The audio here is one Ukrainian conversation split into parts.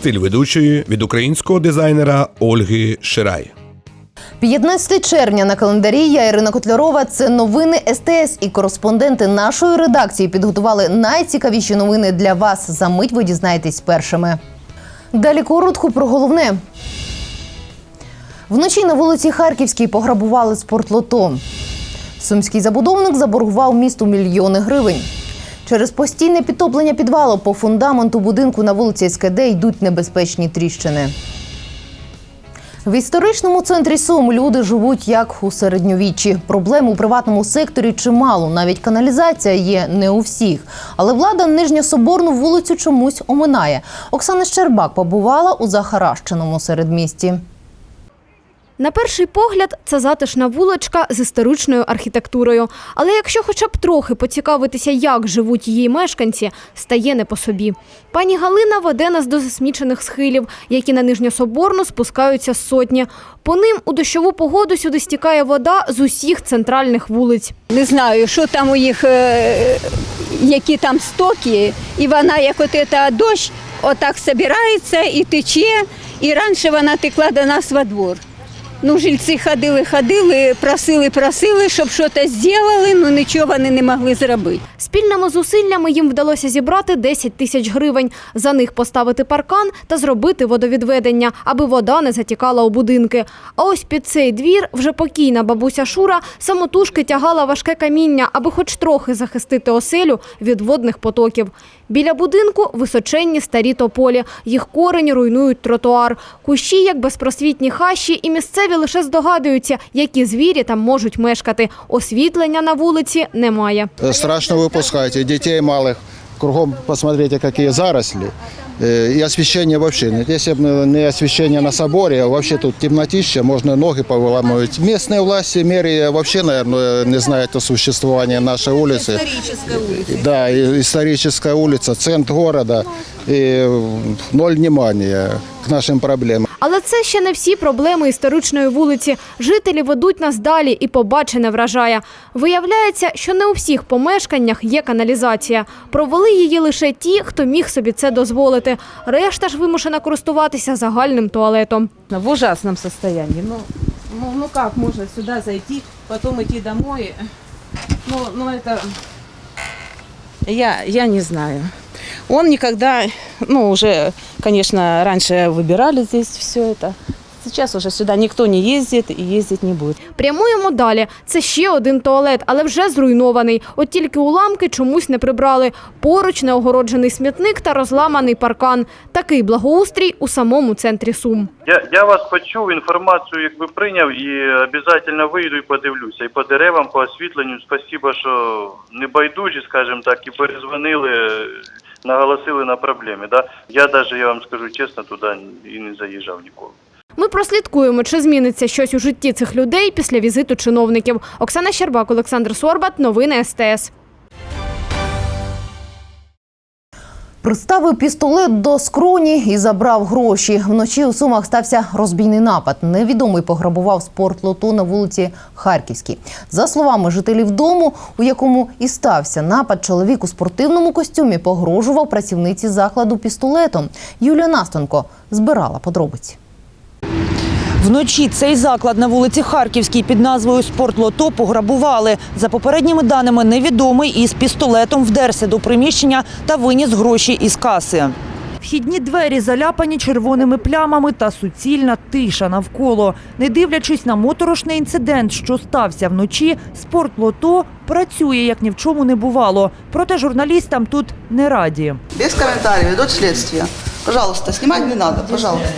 Стиль ведучої від українського дизайнера Ольги Ширай. 15 червня на календарі я Ірина Котлярова. Це новини СТС і кореспонденти нашої редакції підготували найцікавіші новини для вас. За мить ви дізнаєтесь першими. Далі коротко про головне. Вночі на вулиці Харківській пограбували спортлото. Сумський забудовник заборгував місту мільйони гривень. Через постійне підтоплення підвалу по фундаменту будинку на вулиці СКД йдуть небезпечні тріщини. В історичному центрі Сум люди живуть як у середньовіччі. Проблем у приватному секторі чимало. Навіть каналізація є не у всіх. Але влада Нижньособорну вулицю чомусь оминає. Оксана Щербак побувала у захаращеному середмісті. На перший погляд, це затишна вуличка з історичною архітектурою. Але якщо хоча б трохи поцікавитися, як живуть її мешканці, стає не по собі. Пані Галина веде нас до засмічених схилів, які на Нижньособорну спускаються сотні. По ним у дощову погоду сюди стікає вода з усіх центральних вулиць. Не знаю, що там у їх, е, які там стоки, і вона, як от це дощ, отак збирається і тече, і раніше вона текла до нас во двор. Ну, жильці ходили, ходили, просили, просили, щоб щось зробили, ну нічого вони не могли зробити. Спільними зусиллями їм вдалося зібрати 10 тисяч гривень. За них поставити паркан та зробити водовідведення, аби вода не затікала у будинки. А ось під цей двір вже покійна бабуся Шура самотужки тягала важке каміння, аби хоч трохи захистити оселю від водних потоків. Біля будинку височенні старі тополі. Їх корені руйнують тротуар. Кущі, як безпросвітні хащі, і місцеві лише здогадуються, які звірі там можуть мешкати. Освітлення на вулиці немає. Э, Страшно выпускать, и детей малых. Кругом посмотрите, какие заросли. Э, И освещение вообще нет. Если бы не освещение на соборе, а вообще тут темнотища, можно ноги повыламывать. Местные власти меры вообще, наверное, не знают о существовании нашей улицы. Историческая улица. Да, и историческая улица, центр города. И ноль внимания к нашим проблемам. Але це ще не всі проблеми історичної вулиці. Жителі ведуть нас далі і побачене вражає. Виявляється, що не у всіх помешканнях є каналізація. Провели її лише ті, хто міг собі це дозволити. Решта ж вимушена користуватися загальним туалетом. в ужасном состоянии. Ну, ну, ну как можно сюда зайти, потом идти домой? Ну, ну это... Я, я не знаю. Он никогда, ну уже, конечно, раньше выбирали здесь все это. Сейчас уже сюда никто не ездит и ездить не будет. Прямуємо далі. Це ще один туалет, але вже зруйнований. От тільки уламки чомусь не прибрали. Поруч неогороджений смітник та розламаний паркан. Такий благоустрій у самому центрі Сум. Я, я вас почув, інформацію якби прийняв і обов'язково вийду і подивлюся. І по деревам, по освітленню, спасибо, що не байдужі, скажімо так, і перезвонили, наголосили на проблемі. Да? Я навіть, я вам скажу чесно, туди і не заїжджав ніколи. Ми прослідкуємо, чи зміниться щось у житті цих людей після візиту чиновників. Оксана Щербак, Олександр Сорбат. Новини СТС. Приставив пістолет до скроні і забрав гроші. Вночі у Сумах стався розбійний напад. Невідомий пограбував спортлото на вулиці Харківській. За словами жителів дому, у якому і стався напад, чоловік у спортивному костюмі погрожував працівниці закладу пістолетом. Юлія Настенко збирала подробиці. Вночі цей заклад на вулиці Харківській під назвою «Спортлото» пограбували. За попередніми даними, невідомий із пістолетом вдерся до приміщення та виніс гроші із каси. Вхідні двері заляпані червоними плямами та суцільна тиша навколо. Не дивлячись на моторошний інцидент, що стався вночі, спортлото працює, як ні в чому не бувало. Проте журналістам тут не раді. Без комментариев, идут следствие. Пожалуйста, снимать не надо, пожалуйста.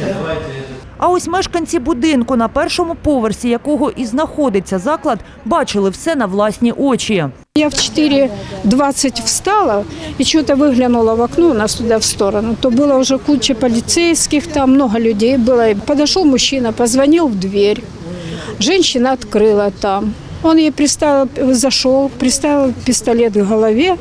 А ось мешканці будинку, на першому поверсі якого і знаходиться заклад, бачили все на власні очі. Я в 4.20 встала и что-то выглянула в окно у нас туда в сторону. То было уже куча полицейских, там много людей было. И Подошел мужчина, позвонил в дверь. Женщина открыла там. Он ей приставил, зашел, приставил пистолет к голове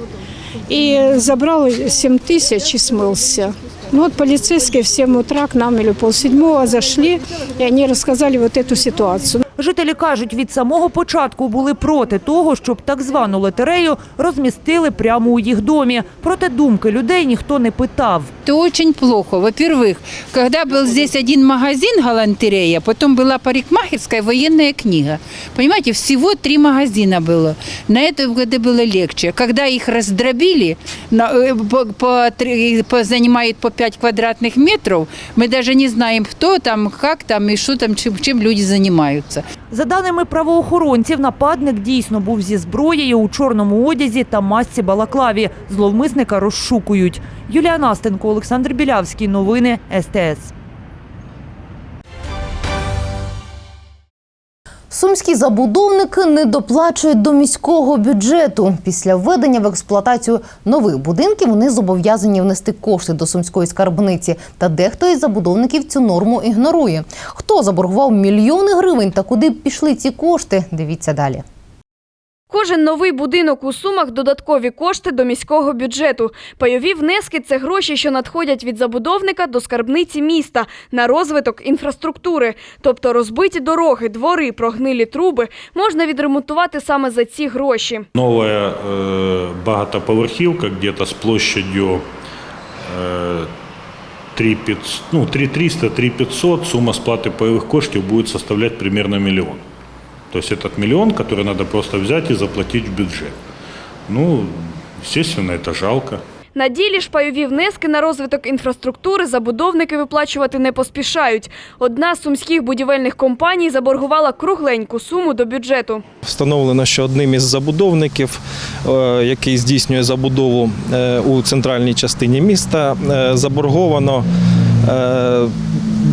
и забрал 7 тысяч и смылся. Ну вот полицейские в 7 утра к нам или полседьмого зашли, и они рассказали вот эту ситуацию. Жителі кажуть, від самого початку були проти того, щоб так звану лотерею розмістили прямо у їх домі. Проте думки людей ніхто не питав. Это очень плохо. Во-первых, когда был здесь один магазин галантерея, потом была парикмахерская военная книга. Понимаете, всего три магазина было. На это годы было легче. Когда их раздробили, на- э, по, по три- по- занимает по 5 квадратных метров, мы даже не знаем, кто там, как там и что там, чем, чем люди занимаются. За даними правоохоронців, нападник дійсно був зі зброєю у чорному одязі та масці балаклаві. Зловмисника розшукують. Юлія Настенко, Олександр Білявський. Новини СТС. Сумські забудовники не доплачують до міського бюджету. Після введення в експлуатацію нових будинків вони зобов'язані внести кошти до сумської скарбниці. Та дехто із забудовників цю норму ігнорує. Хто заборгував мільйони гривень та куди пішли ці кошти? Дивіться далі. Кожен новий будинок у Сумах – додаткові кошти до міського бюджету. Пайові внески – це гроші, що надходять від забудовника до скарбниці міста на розвиток інфраструктури. Тобто розбиті дороги, двори, прогнилі труби можна відремонтувати саме за ці гроші. Новая э, багатоповерхівка где-то с площадью э, 3500, ну, 3300, 3500, сумма сплаты паевых коштів будет составлять примерно миллион. То есть этот миллион, который надо просто взять и заплатить в бюджет. Ну, естественно, это жалко. На ділі ж пайові внески на розвиток інфраструктури забудовники виплачувати не поспішають. Одна з сумських будівельних компаній заборгувала кругленьку суму до бюджету. Встановлено, що одним із забудовників, е, який здійснює забудову е, у центральній частині міста, е, заборговано е,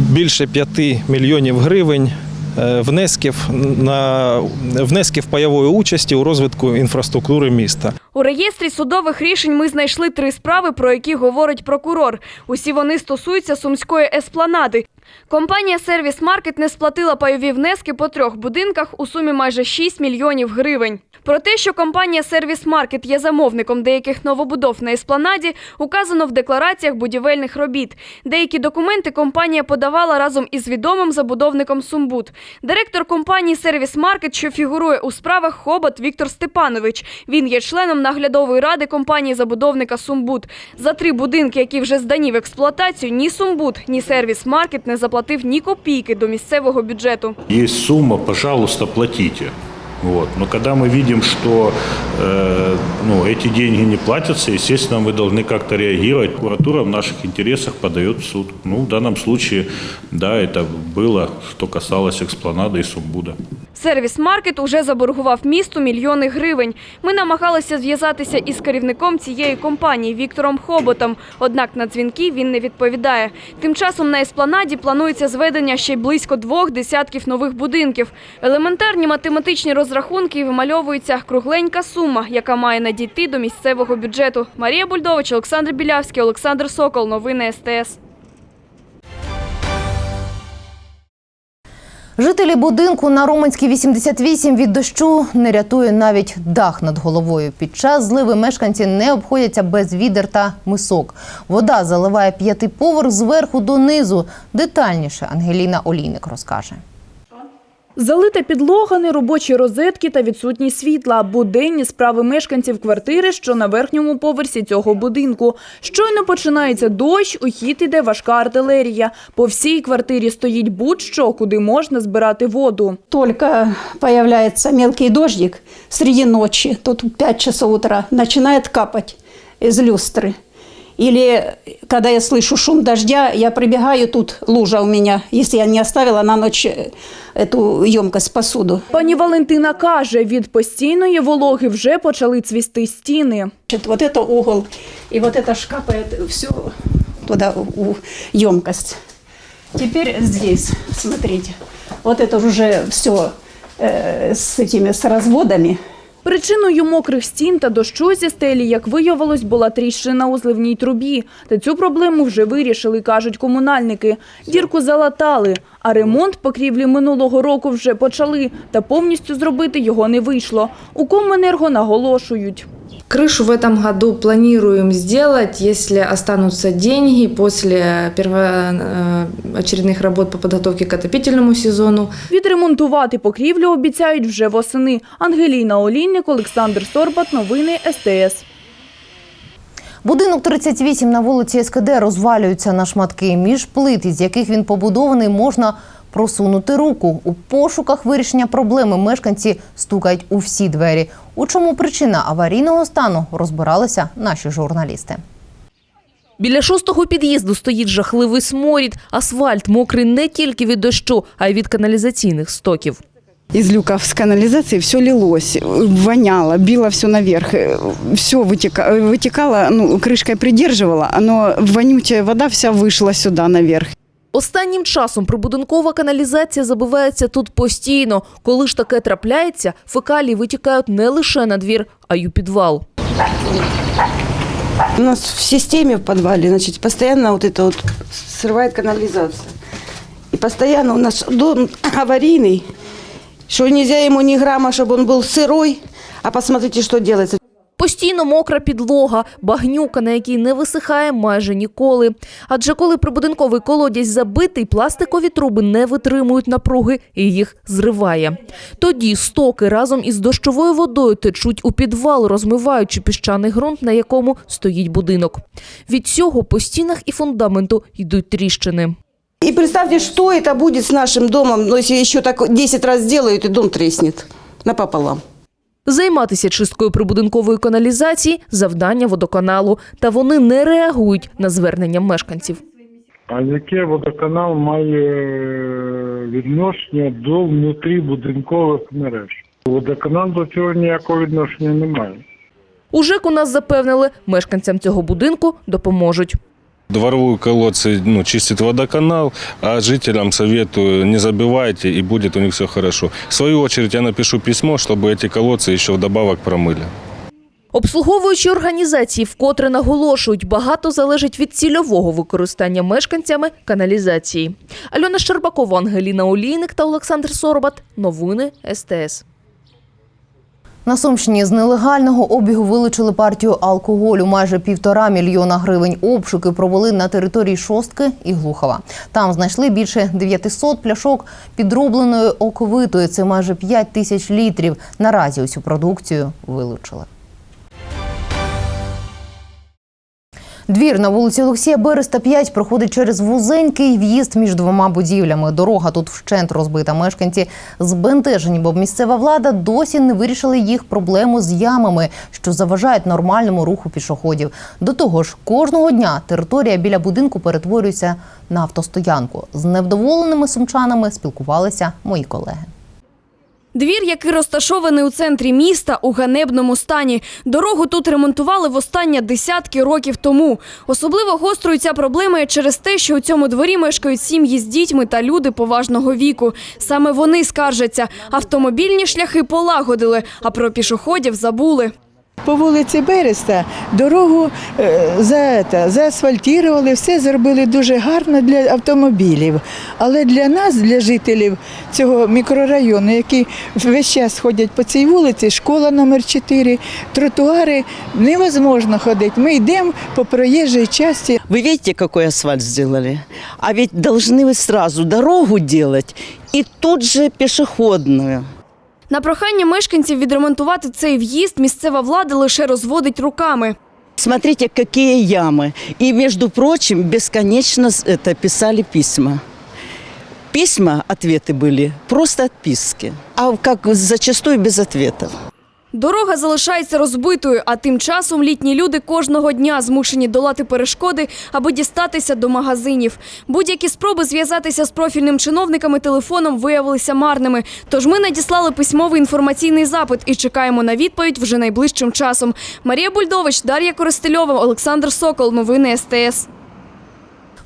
більше 5 мільйонів гривень е, внесків на внесків пайової участі у розвитку інфраструктури міста. У реєстрі судових рішень ми знайшли три справи, про які говорить прокурор. Усі вони стосуються сумської еспланади. Компанія «Сервіс Маркет» не сплатила пайові внески по трьох будинках у сумі майже 6 мільйонів гривень. Про те, що компанія «Сервіс Маркет» є замовником деяких новобудов на еспланаді, указано в деклараціях будівельних робіт. Деякі документи компанія подавала разом із відомим забудовником Сумбуд. Директор компанії «Сервіс Маркет», що фігурує у справах, Хобот Віктор Степанович. Він є членом наглядової ради компанії забудовника Сумбуд. За три будинки, які вже здані в експлуатацію, ні Сумбуд, ні сервіс Маркет не заплатив ні копійки до місцевого бюджету. Є сума, пожалуйста, платите. Вот. Но когда мы видим, что э, ну, эти деньги не платятся, естественно, мы должны как-то реагировать. Прокуратура в наших интересах подает в суд. Ну, в данном случае, да, это было, что касалось экспланада и Сумбуда. Сервіс Маркет уже заборгував місту мільйони гривень. Ми намагалися зв'язатися із керівником цієї компанії Віктором Хоботом. Однак на дзвінки він не відповідає. Тим часом на еспланаді планується зведення ще й близько двох десятків нових будинків. Елементарні математичні розрахунки і вимальовується кругленька сума, яка має надійти до місцевого бюджету. Марія Бульдович, Олександр Білявський, Олександр Сокол. Новини СТС. Жителі будинку на Романській 88 від дощу не рятує навіть дах над головою. Під час зливи мешканці не обходяться без відер та мисок. Вода заливає п'ятий поверх зверху донизу. Детальніше Ангеліна Олійник розкаже. Залита підлога, неробочі розетки та відсутність світла – буденні справи мешканців квартири, що на верхньому поверсі цього будинку. Щойно починається дощ, у хід іде важка артилерія. По всій квартирі стоїть будь-що, куди можна збирати воду. Только появляется мелкий дождик среди ночи, тут в 5 часов утра, начинает капать из люстры. Или когда я слышу шум дождя, я прибегаю, тут лужа у меня, если я не оставила на ночь э, эту емкость посуду. Пані Валентина каже, від постійної вологи вже почали цвісти стіни. Значит, Вот это угол, и вот это ж капает все туда, у емкость. Теперь здесь, смотрите, вот это уже все с этими, с разводами. Причиною мокрих стін та дощу зі стелі, як виявилось, була тріщина у зливній трубі. Та цю проблему вже вирішили, кажуть комунальники. Дірку залатали, а ремонт покрівлі минулого року вже почали, та повністю зробити його не вийшло. У Коменерго наголошують. Крышу в этом году планируем сделать, если останутся деньги после первоочередных работ по подготовке к отопительному сезону. Відремонтувати покрівлю обіцяють вже восени. Ангеліна Олійник, Олександр Сорбат. Новини СТС. Будинок 38 на вулиці СКД розвалюється на шматки. Між плит, із яких він побудований, можна просунути руку. У пошуках вирішення проблеми мешканці стукають у всі двері. У чому причина аварійного стану розбиралися наші журналісти. Біля шостого під'їзду стоїть жахливий сморід. Асфальт мокрий не тільки від дощу, а й від каналізаційних стоків. Из люков с канализации все лилось, воняло, било все наверх, все вытекало, вытекало ну, крышкой придерживало, оно вонючая вода вся вышла сюда наверх. Останнім часом прибудинкова каналізація забивається тут постійно. Коли ж таке трапляється, фекалії витікають не лише на двір, а й у підвал. У нас в системе в подвале, значит, постоянно вот это вот срывает канализация. И постоянно у нас дом аварийный, что нельзя ему ни грамма, чтобы он был сырой. А посмотрите, что делается. Постійно мокра підлога, багнюка, на якій не висихає майже ніколи. Адже коли прибудинковий колодязь забитий, пластикові труби не витримують напруги і їх зриває. Тоді стоки разом із дощовою водою течуть у підвал, розмиваючи піщаний ґрунт, на якому стоїть будинок. Від цього по стінах і фундаменту йдуть тріщини. И представьте, что это будет с нашим домом, ну, еще так 10 раз сделают, и дом треснет напополам. Займатися чисткою прибудинкової каналізації – завдання водоканалу. Та вони не реагують на звернення мешканців. А яке водоканал має е, відношення до внутрібудинкових мереж? Водоканал до цього ніякого відношення не має. У ЖЕКу нас запевнили, мешканцям цього будинку допоможуть. Дворовые колодцы ну, чистит водоканал, а жителям советую не забивайте, и будет у них все хорошо. В свою очередь я напишу письмо, чтобы эти колодцы еще вдобавок промыли. Обслуговуючі організації вкотре наголошують, багато залежить від цільового використання мешканцями каналізації. Альона Щербакова, Ангеліна Олійник та Олександр Сорбат. Новини СТС. На Сумщині з нелегального обігу вилучили партію алкоголю. Майже півтора мільйона гривень обшуки провели на території Шостки і Глухова. Там знайшли більше 900 пляшок підробленої оковитої. Це майже 5 тисяч літрів. Наразі усю продукцію вилучили. Двір на вулиці Олексія Береста 5 проходить через вузенький в'їзд між двома будівлями. Дорога тут вщент розбита. Мешканці збентежені, бо місцева влада досі не вирішила їх проблему з ямами, що заважають нормальному руху пішоходів. До того ж, кожного дня територія біля будинку перетворюється на автостоянку. З невдоволеними сумчанами спілкувалися мої колеги. Двір, який розташований у центрі міста, у ганебному стані. Дорогу тут ремонтували востаннє десятки років тому. Особливо гострою ця проблема є через те, що у цьому дворі мешкають сім'ї з дітьми та люди поважного віку. Саме вони скаржаться. Автомобільні шляхи полагодили, а про пішоходів забули. По вулиці Береста дорогу е, за, это, заасфальтували, все зробили дуже гарно для автомобілів. Але для нас, для жителів цього мікрорайону, які весь час ходять по цій вулиці, школа номер 4 тротуари, невозможно ходити. Ми йдемо по проїжджій часті. Вы видите, какой асфальт сделали? А ведь должны вы сразу дорогу делать и тут же пешеходную. На прохання мешканців відремонтувати цей в'їзд місцева влада лише розводить руками. Смотрите, какие ямы. И, между прочим, бесконечно с- это писали письма. Письма, ответы были просто отписки. А как зачастую без ответов. Дорога залишається розбитою, а тим часом літні люди кожного дня змушені долати перешкоди, аби дістатися до магазинів. Будь-які спроби зв'язатися з профільним чиновниками телефоном виявилися марними. Тож ми надіслали письмовий інформаційний запит і чекаємо на відповідь вже найближчим часом. Марія Бульдович, Дар'я Користельова, Олександр Сокол. Новини СТС.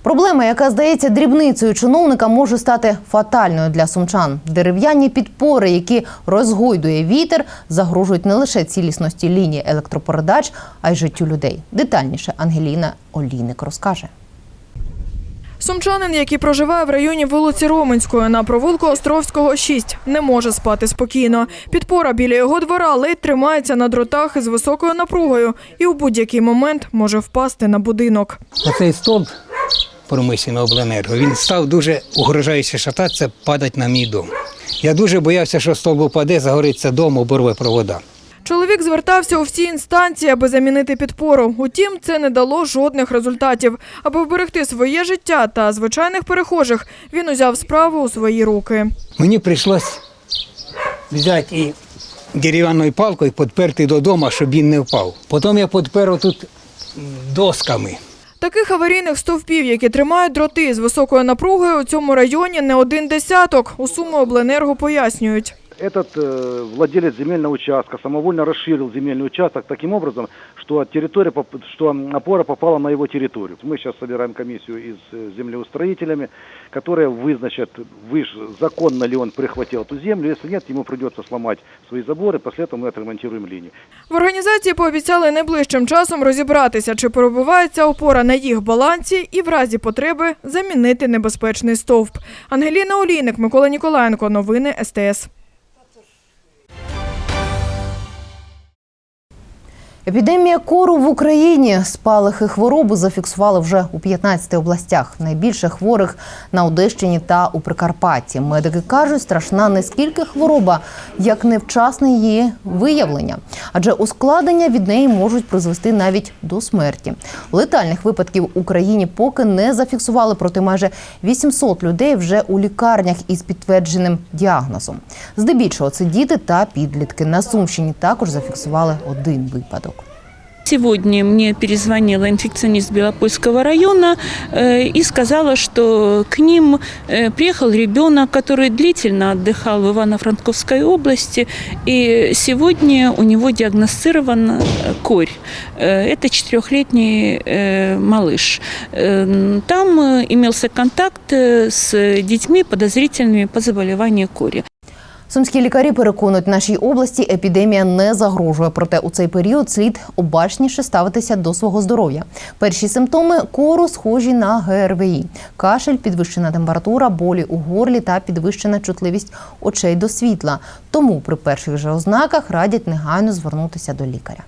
Проблема, яка здається дрібницею чиновника, може стати фатальною для сумчан. Дерев'яні підпори, які розгойдує вітер, загрожують не лише цілісності лінії електропередач, а й життю людей. Детальніше Ангеліна Олійник розкаже. Сумчанин, який проживає в районі вулиці Роменської на провулку Островського 6, не може спати спокійно. Підпора біля його двора ледь тримається на дротах із високою напругою і у будь-який момент може впасти на будинок. Оцей стовп промишленого обленерго, він став дуже угрожаючи шататися, падати на мій дом. Я дуже боявся, що стовп упаде, загориться дом, оборве провода. Чоловік звертався у всі інстанції, аби замінити підпору. Утім, це не дало жодних результатів. Аби вберегти своє життя та звичайних перехожих, він узяв справу у свої руки. Мені прийшлось взяти і дерев'яною палкою підперти додому, щоб він не впав. Потім я підпер тут досками. Таких аварійних стовпів, які тримають дроти з високою напругою, у цьому районі не один десяток. У Суми обленерго пояснюють Этот э, владелец земельного участка самовольно расширил земельный участок таким образом, что территория, поп- что опора попала на его территорию. Мы сейчас собираем комиссию из э, землеустроителями, которая вызначит, выш, законно ли он прихватил эту землю. Если нет, ему придется сломать свои заборы, после этого мы отремонтируем линию. В організації пообіцяли найближчим часом розібратися, чи перебувається опора на їх балансі, і в разі потреби замінити небезпечний стовп. Ангеліна Олійник, Микола Ніколаєнко. Новини СТС. Епідемія кору в Україні. Спалахи хвороби зафіксували вже у 15 областях. Найбільше хворих на Одещині та у Прикарпатті. Медики кажуть, страшна не скільки хвороба, як невчасне її виявлення. Адже ускладнення від неї можуть призвести навіть до смерті. Летальних випадків в Україні поки не зафіксували, проте майже 800 людей вже у лікарнях із підтвердженим діагнозом. Здебільшого це діти та підлітки. На Сумщині також зафіксували один випадок. Сегодня мне перезвонила инфекционист Белопольского района э, и сказала, что к ним э, приехал ребенок, который длительно отдыхал в Ивано-Франковской области, и сегодня у него диагностирован э, корь. Это четырехлетний малыш. Там имелся контакт с детьми, подозрительными по заболеванию кори. Сумські лікарі переконують, нашій області епідемія не загрожує. Проте у цей період слід обачніше ставитися до свого здоров'я. Перші симптоми кору схожі на ГРВІ: кашель, підвищена температура, болі у горлі та підвищена чутливість очей до світла. Тому при перших же ознаках радять негайно звернутися до лікаря.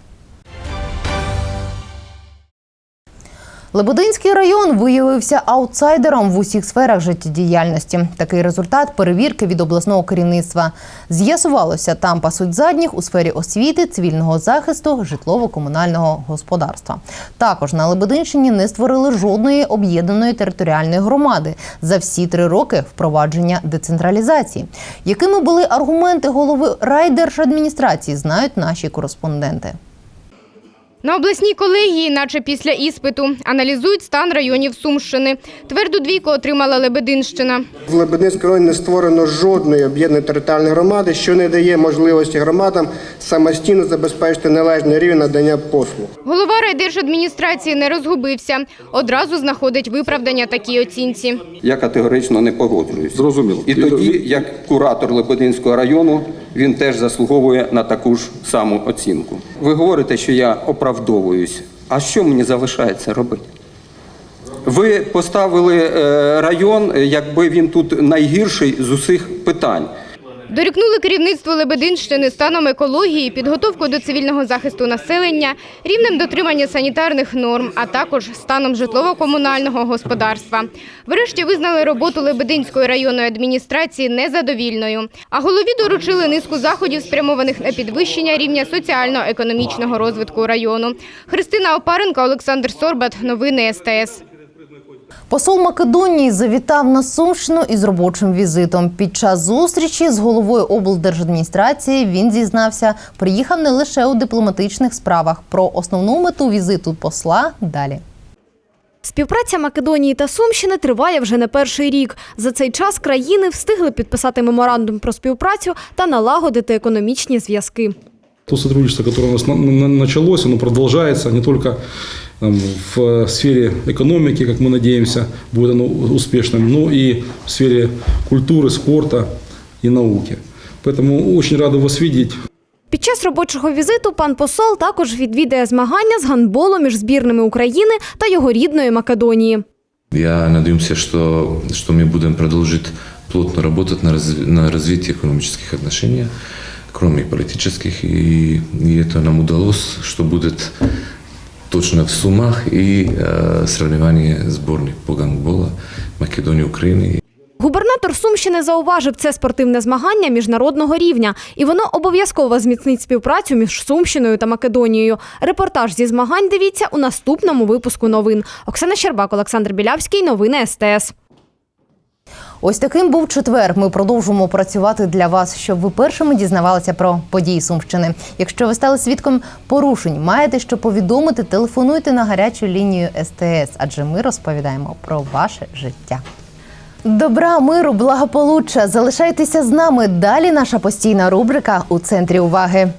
Лебединський район виявився аутсайдером в усіх сферах життєдіяльності. Такий результат перевірки від обласного керівництва. З'ясувалося, там пасуть задніх у сфері освіти, цивільного захисту, житлово-комунального господарства. Також на Лебединщині не створили жодної об'єднаної територіальної громади за всі три роки впровадження децентралізації. Якими були аргументи голови райдержадміністрації, знають наші кореспонденти. На обласній колегії, наче після іспиту, аналізують стан районів Сумщини. Тверду двійку отримала Лебединщина. В Лебединському районі не створено жодної об'єднаної територіальної громади, що не дає можливості громадам самостійно забезпечити належний рівень надання послуг. Голова райдержадміністрації не розгубився. Одразу знаходить виправдання такій оцінці. Я категорично не погоджуюсь. Зрозуміло. І тоді, як куратор Лебединського району, він теж заслуговує на таку ж саму оцінку. Ви говорите, що я оправдовуюсь. А що мені залишається робити? Ви поставили е, район, якби він тут найгірший з усіх питань. Дорікнули керівництво Лебединщини станом екології, підготовкою до цивільного захисту населення, рівнем дотримання санітарних норм, а також станом житлово-комунального господарства. Врешті визнали роботу Лебединської районної адміністрації незадовільною. А голові доручили низку заходів, спрямованих на підвищення рівня соціально-економічного розвитку району. Христина Опаренко, Олександр Сорбат. Новини СТС. Посол Македонії завітав на Сумщину із робочим візитом. Під час зустрічі з головою облдержадміністрації він зізнався, приїхав не лише у дипломатичних справах. Про основну мету візиту посла далі. Співпраця Македонії та Сумщини триває вже не перший рік. За цей час країни встигли підписати меморандум про співпрацю та налагодити економічні зв'язки. То сотрудничество, которое у нас на- на- началось, оно продолжается не только там, в э, сфере экономики, как мы надеемся, будет оно успешным, но и в сфере культуры, спорта и науки. Поэтому очень рады вас видеть. Під час робочого візиту пан посол також відвідає змагання з гандболу між збірними України та його рідної Македонії. Я надеемся, что, что мы будем продолжить плотно работать на, разв- на развитие экономических отношений, кроме политических. И, и это нам удалось, что будет точно в суммах и э, сравнивание сборных по гандбола Македонии, Украины. Губернатор Сумщини зауважив, це спортивне змагання міжнародного рівня, і воно обов'язково зміцнить співпрацю між Сумщиною та Македонією. Репортаж зі змагань дивіться у наступному випуску новин. Оксана Щербак, Олександр Білявський. Новини СТС. Ось таким був четвер. Ми продовжуємо працювати для вас, щоб ви першими дізнавалися про події Сумщини. Якщо ви стали свідком порушень, маєте що повідомити, телефонуйте на гарячу лінію СТС, адже ми розповідаємо про ваше життя. Добра, миру, благополуччя. Залишайтеся з нами. Далі наша постійна рубрика у центрі уваги.